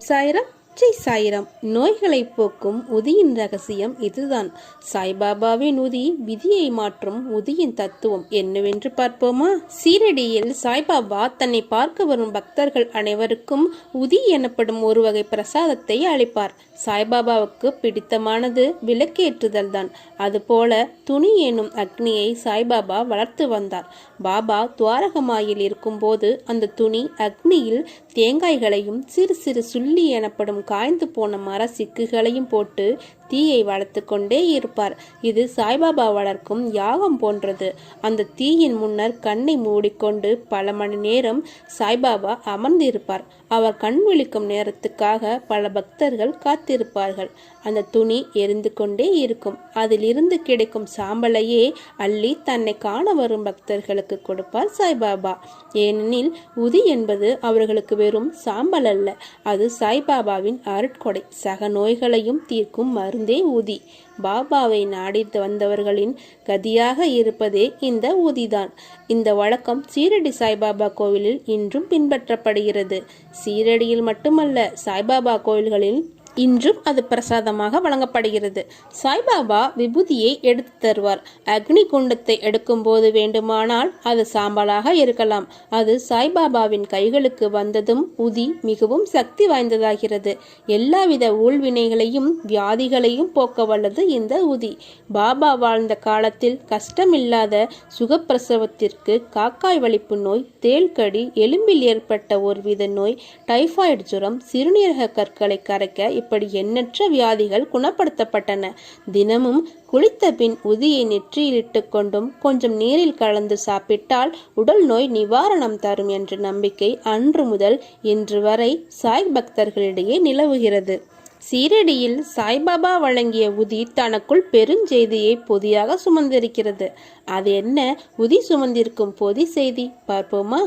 ஓம் பச்சை சாயிரம் நோய்களை போக்கும் உதியின் ரகசியம் இதுதான். சாய்பாபாவின் உதி விதியை மாற்றும் உதியின் தத்துவம் என்னவென்று பார்ப்போமா? சீரடியில் சாய்பாபா தன்னை பார்க்க வரும் பக்தர்கள் அனைவருக்கும் உதி எனப்படும் ஒரு வகை பிரசாதத்தை அளிப்பார். சாய்பாபாவுக்கு பிடித்தமானது விளக்கேற்றுதல் தான் அதுபோல துணி எனும் அக்னியை சாய்பாபா வளர்த்து வந்தார். பாபா துவாரகமாயில் இருக்கும்போது அந்த துணி அக்னியில் தேங்காய்களையும் சிறு சிறு சுள்ளி எனப்படும் காய்ந்து போன மர சிக்குகளையும் போட்டு தீயை வளர்த்து கொண்டே இருப்பார். இது சாய்பாபா வளர்க்கும் யாகம் போன்றது. அந்த தீயின் முன்னர் கண்ணை மூடிக்கொண்டு பல மணி நேரம் சாய்பாபா அமர்ந்திருப்பார். அவர் கண் விழிக்கும் நேரத்துக்காக பல பக்தர்கள் காத்திருப்பார்கள். அந்த துணி எரிந்து கொண்டே இருக்கும். அதிலிருந்து கிடைக்கும் சாம்பலையே அள்ளி தன்னை காண வரும் பக்தர்களுக்கு கொடுப்பார் சாய்பாபா. ஏனெனில் உதி என்பது அவர்களுக்கு வெறும் சாம்பல் அல்ல. அது சாய்பாபாவின் அருட்கொடை. சக நோய்களையும் தீர்க்கும் மருந்து. ஊதி. பாபாவை நாடி வந்தவர்களின் கதியாக இருப்பதே இந்த ஊதிதான். இந்த வழக்கம் சீரடி சாய்பாபா கோவிலில் இன்றும் பின்பற்றப்படுகிறது. சீரடியில் மட்டுமல்ல சாய்பாபா கோவில்களில் இன்றும் அது பிரசாதமாக வழங்கப்படுகிறது. சாய்பாபா விபூதியை எடுத்து தருவார். அக்னி குண்டத்தை எடுக்கும்போது வேண்டுமானால் அது சாம்பலாக இருக்கலாம். அது சாய்பாபாவின் கைகளுக்கு வந்ததும் உதி மிகவும் சக்தி வாய்ந்ததாகிறது. எல்லாவித ஊழ்வினைகளையும் வியாதிகளையும் போக்க வல்லது இந்த உதி. பாபா வாழ்ந்த காலத்தில் கஷ்டமில்லாத சுகப்பிரசவத்திற்கு காக்காய் வலிப்பு நோய் தேள்கடி எலும்பில் ஏற்பட்ட ஒருவித நோய் டைபாய்டு ஜுரம் சிறுநீரக கற்களை கரைக்க இப்படி எண்ணற்ற வியாதிகள் குணப்படுத்தப்பட்டன. தினமும் குளித்த பின் உதியை நெற்றியிலிட்டு கொண்டும் கொஞ்சம் நீரில் கலந்து சாப்பிட்டால் உடல் நோய் நிவாரணம் தரும் என்ற நம்பிக்கை அன்று முதல் இன்று வரை சாய் பக்தர்களிடையே நிலவுகிறது. சீரடியில் சாய்பாபா வழங்கிய உதி தனக்குள் பெருஞ்செய்தியை பொதியாக சுமந்திருக்கிறது. அது என்ன? உதி சுமந்திருக்கும் பொதி செய்தி பார்ப்போமா?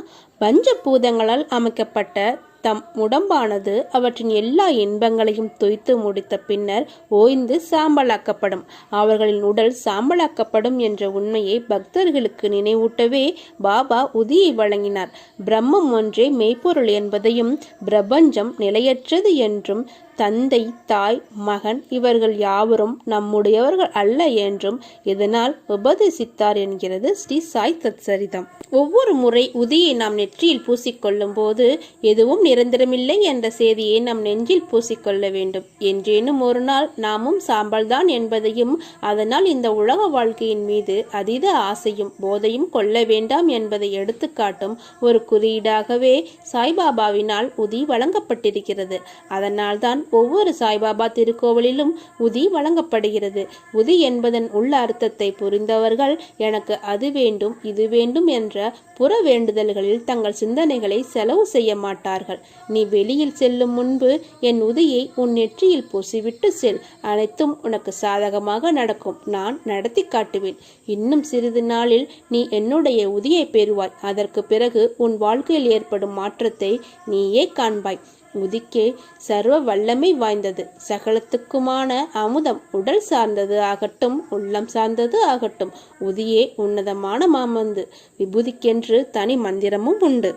பஞ்சபூதங்களால் அமைக்கப்பட்ட தம் உடம்பானது அவற்றின் எல்லா இன்பங்களையும் தொய்த்து முடித்த பின்னர் ஓய்ந்து சாம்பலாக்கப்படும். அவர்களின் உடல் சாம்பலாக்கப்படும் என்ற உண்மையை பக்தர்களுக்கு நினைவூட்டவே பாபா உதியை வழங்கினார். பிரம்மம் ஒன்றே மெய்ப்பொருள் என்பதையும் பிரபஞ்சம் நிலையற்றது என்றும் தந்தை தாய் மகன் இவர்கள் யாவரும் நம்முடையவர்கள் அல்ல என்றும் இதனால் உபதேசித்தார் என்கிறது ஸ்ரீ சாய் தத்சரிதம். ஒவ்வொரு முறை உதியை நாம் நெற்றியில் பூசிக்கொள்ளும் போது எதுவும் நிரந்தரமில்லை என்ற செய்தியை நம் நெஞ்சில் பூசிக்கொள்ள வேண்டும். என்றேனும் ஒரு நாள் நாமும் சாம்பல்தான் என்பதையும் அதனால் இந்த உலக வாழ்க்கையின் மீது அதீத ஆசையும் போதையும் கொள்ள வேண்டாம் என்பதை எடுத்துக்காட்டும் ஒரு குறியீடாகவே சாய்பாபாவினால் உதி வழங்கப்பட்டிருக்கிறது. அதனால்தான் ஒவ்வொரு சாய்பாபா திருக்கோவிலிலும் உதி வழங்கப்படுகிறது. உதி என்பதன் உள்ள அர்த்தத்தை புரிந்தவர்கள் எனக்கு அது வேண்டும் இது வேண்டும் என்ற புற வேண்டுதல்களில் தங்கள் சிந்தனைகளை செலவு செய்ய மாட்டார்கள். நீ வெளியில் செல்லும் முன்பு என் உதியை உன் நெற்றியில் பூசிவிட்டு செல். அனைத்தும் உனக்கு சாதகமாக நடக்கும். நான் நடத்தி காட்டுவேன். இன்னும் சிறிது நாளில் நீ என்னுடைய உதியை பெறுவாய். அதற்கு பிறகு உன் வாழ்க்கையில் ஏற்படும் மாற்றத்தை நீயே காண்பாய். உதிக்கே சர்வ வல்லமை வாய்ந்தது. சகலத்துக்குமான அமுதம் உடல் சார்ந்தது ஆகட்டும் உள்ளம் சார்ந்தது ஆகட்டும். உதியே உன்னதமான மாமந்து. விபூதிக்கென்று தனி மந்திரமும் உண்டு.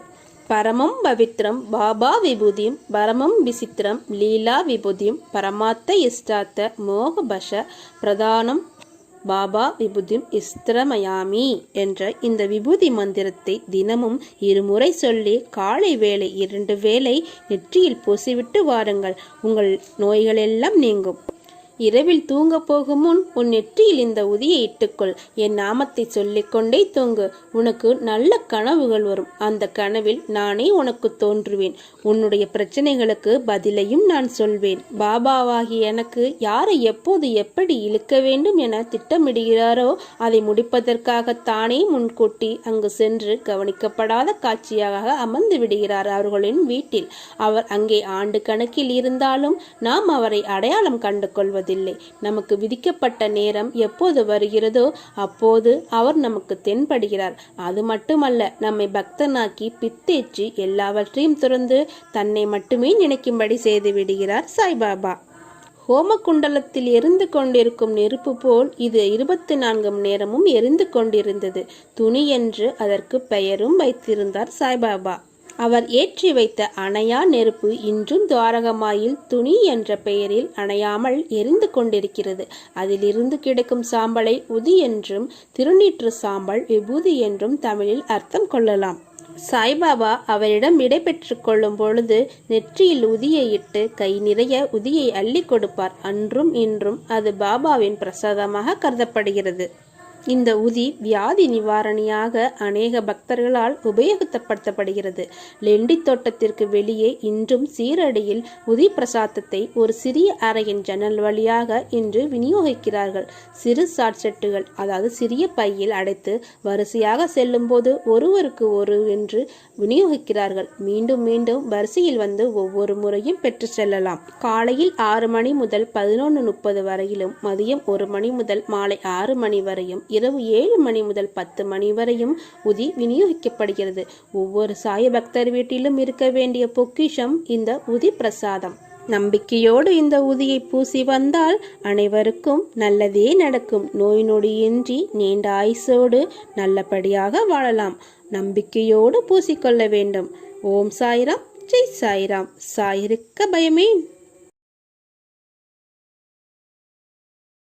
பரமம் பவித்ரம் பாபா விபூதியும் பரமம் விசித்திரம் லீலா விபூதியும் பரமாத்த இஷ்டாத்த மோகபஷ பிரதானம் பாபா விபுதிம் இஸ்திரமயாமி என்ற இந்த விபூதி மந்திரத்தை தினமும் இருமுறை சொல்லி காலை வேளை இரண்டு வேளை நெற்றியில் பூசிவிட்டு வாருங்கள். உங்கள் நோய்களெல்லாம் நீங்கும். இரவில் தூங்க போகும் முன் உன் நெற்றியில் இந்த உதியை இட்டுக்கொள். என் நாமத்தை சொல்லிக்கொண்டே தூங்கு. உனக்கு நல்ல கனவுகள் வரும். அந்த கனவில் நானே உனக்கு தோன்றுவேன். உன்னுடைய பிரச்சனைகளுக்கு பதிலையும் நான் சொல்வேன். பாபாவாகி எனக்கு யாரை எப்போது எப்படி இழுக்க வேண்டும் என திட்டமிடுகிறாரோ அதை முடிப்பதற்காக தானே முன்கூட்டி அங்கு சென்று கவனிக்கப்படாத காட்சியாக அமர்ந்து விடுகிறார் அவர்களின் வீட்டில். அவர் அங்கே ஆண்டு கணக்கில் இருந்தாலும் நாம் அவரை அடையாளம் கண்டு கொள்வது போவதில்லை நமக்கு விதிக்கப்பட்ட நேரம் எப்போது வருகிறதோ அப்போது அவர் நமக்கு தென்படுகிறார். அது மட்டுமல்ல நம்மை பக்தனாக்கி பித்தேச்சு எல்லாவற்றையும் துறந்து தன்னை மட்டுமே நினைக்கும்படி செய்து விடுகிறார் சாய்பாபா. ஹோமகுண்டலத்தில் எரிந்து கொண்டிருக்கும் நெருப்பு போல் இது இருபத்தி நான்கு மணி நேரமும் எரிந்து கொண்டிருந்தது. துணி என்று அதற்கு பெயரும் வைத்திருந்தார் சாய்பாபா. அவர் ஏற்றி வைத்த அணையா நெருப்பு இன்றும் துவாரகமாயில் துணி என்ற பெயரில் அணையாமல் எரிந்து கொண்டிருக்கிறது. அதிலிருந்து கிடைக்கும் சாம்பலை உதி என்றும் திருநீற்று சாம்பல் விபூதி என்றும் தமிழில் அர்த்தம் கொள்ளலாம். சாய்பாபா அவரிடம் விடைபெற்று கொள்ளும் பொழுது நெற்றியில் உதியை இட்டு கை நிறைய உதியை அள்ளி கொடுப்பார். அன்றும் இன்றும் அது பாபாவின் பிரசாதமாக கருதப்படுகிறது. இந்த உதி வியாதி நிவாரணியாக அநேக பக்தர்களால் உபயோகப்படுத்தப்படுகிறது. லெண்டி தோட்டத்திற்கு வெளியே இன்றும் சீரடியில் உதி பிரசாதத்தை ஒரு சிறிய அறையின் ஜன்னல் வழியாக இன்று விநியோகிக்கிறார்கள். சிறு சாட்செட்டுகள் அதாவது சிறிய பையில் அடைத்து வரிசையாக செல்லும்போது ஒருவருக்கு ஒரு என்று விநியோகிக்கிறார்கள். மீண்டும் மீண்டும் வரிசையில் வந்து ஒவ்வொரு முறையும் பெற்று செல்லலாம். காலையில் ஆறு மணி முதல் பதினொன்று முப்பது வரையிலும் மதியம் ஒரு மணி முதல் மாலை ஆறு மணி வரையும் இரவு ஏழு மணி முதல் பத்து மணி வரையும் உதி விநியோகிக்கப்படுகிறது. ஒவ்வொரு சாய பக்தர் வீட்டிலும் இருக்க வேண்டிய பொக்கிஷம் இந்த உதி பிரசாதம். நம்பிக்கையோடு இந்த உதியை பூசி வந்தால் அனைவருக்கும் நல்லதே நடக்கும். நோய் நொடியின்றி நீண்ட ஆயுசோடு நல்லபடியாக வாழலாம். நம்பிக்கையோடு பூசிக்கொள்ள வேண்டும். ஓம் சாய்ராம் ஜெய் சாய்ராம். சாயிருக்க பயமேன்.